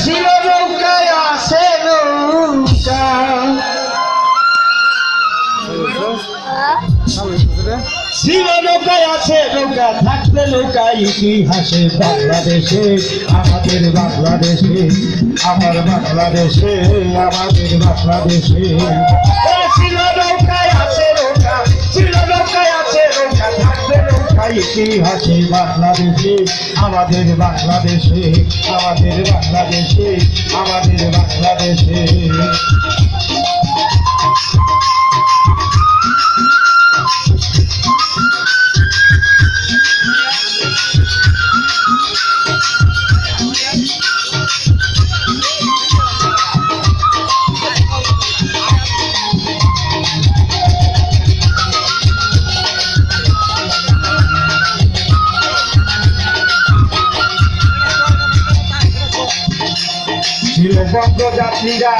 ছিল নৌকায়, আসে নৌকা। ছিল আছে নৌকা, থাকবে নৌকা ইতিহাসে বাংলাদেশে, আমাদের বাংলাদেশে, আমার বাংলাদেশে, আমাদের বাংলাদেশে। ছিল আছে ইতিহাসে বাংলাদেশে আমাদের বাংলাদেশে আমাদের বাংলাদেশে আমাদের বাংলাদেশে। বঙ্গযাত্রীরা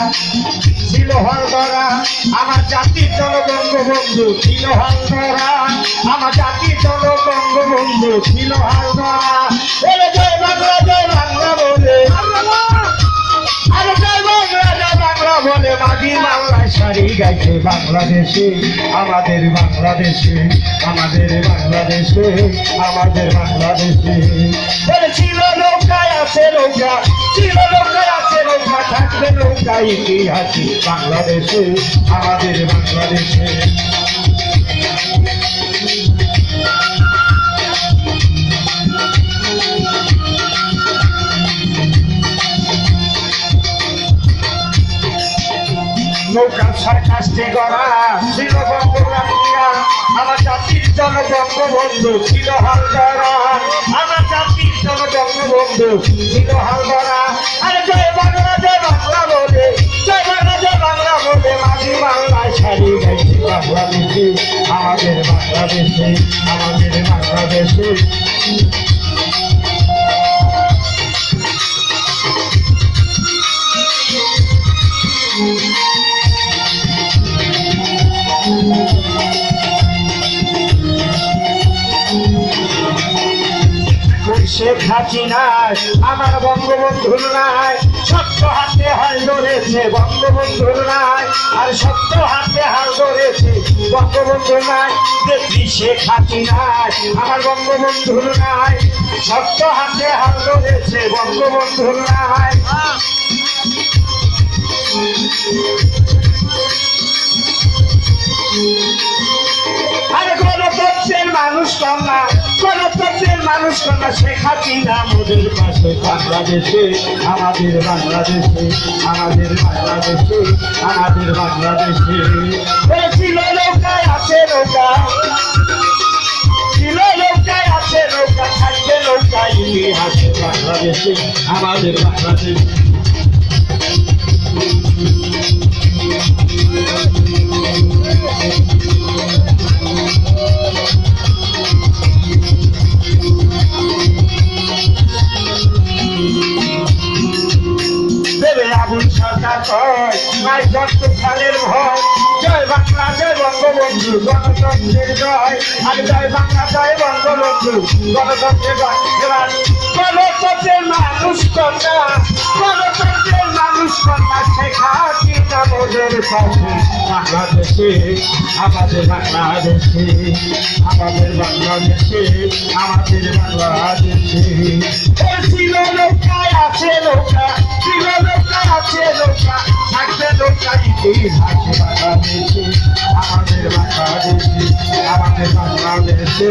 ছিল হলদরা আমার জাতির জনবঙ্গবন্ধু ছিল হলদরা আমার জাতির জনবঙ্গবন্ধু ছিল হলদরা বলে জয় বাংলা জয় বাংলা বলে। আরে জয় বাংলা জয় বাংলা বলে। মাঝি বাংলায় সারি গাইছে বাংলাদেশে, আমাদের বাংলাদেশে আমাদের বাংলাদেশে আমাদের বাংলাদেশে। বলে ছিল নৌকায় আছে নৌকা, ছিল নৌকায় থাকবে নৌকা ইতিহাসে, বাংলাদেশে, আমাদের বাংলাদেশে। নৌকা সার্কাস্টে গড়া, ছিল বঙ্গবন্ধুরা আমার জাতির জনবঙ্গবন্ধু ছিল হালদারা। আমার জাতির জনবঙ্গবন্ধু ছিল হালদারা। বাংলাদেশে আমাদের বাংলাদেশে। শেখ হাসিনার, আমার বঙ্গবন্ধুর নাই সত্য হাতে হাল ধরেছে বঙ্গবন্ধুর নাই আর সত্য হাতে হাল ধরেছে বঙ্গবন্ধু নাই দেখি শেখ হাসিনার, আমার বঙ্গবন্ধুর নাই সত্য হাতে হাল ধরেছে বঙ্গবন্ধুর নাই আরে গণতন্ত্রের মানুষ কন্যা গণতন্ত্রের মানুষ কন্যা শেখ হাসিনা মোদের পাশে বাংলাদেশে, আমাদের বাংলাদেশে আমাদের বাংলাদেশে আমাদের বাংলাদেশে। ছিল নৌকায় আছে নৌকা, ছিল নৌকায় আছে নৌকা, থাকবে নৌকায় ইতিহাসে বাংলাদেশে, আমাদের বাংলাদেশে। কয় নাই যত খালের ভয়, জয় বাংলা, জয় বঙ্গবন্ধু, গণতন্ত্রের জয়। জয় জয় জয়। আমাদের বাংলাদেশে আমাদের বাংলাদেশে আমাদের বাংলাদেশে। নৌকা ইতিহাসে বাংলাদেশে আমাদের বাংলাদেশে আমাদের বাংলাদেশে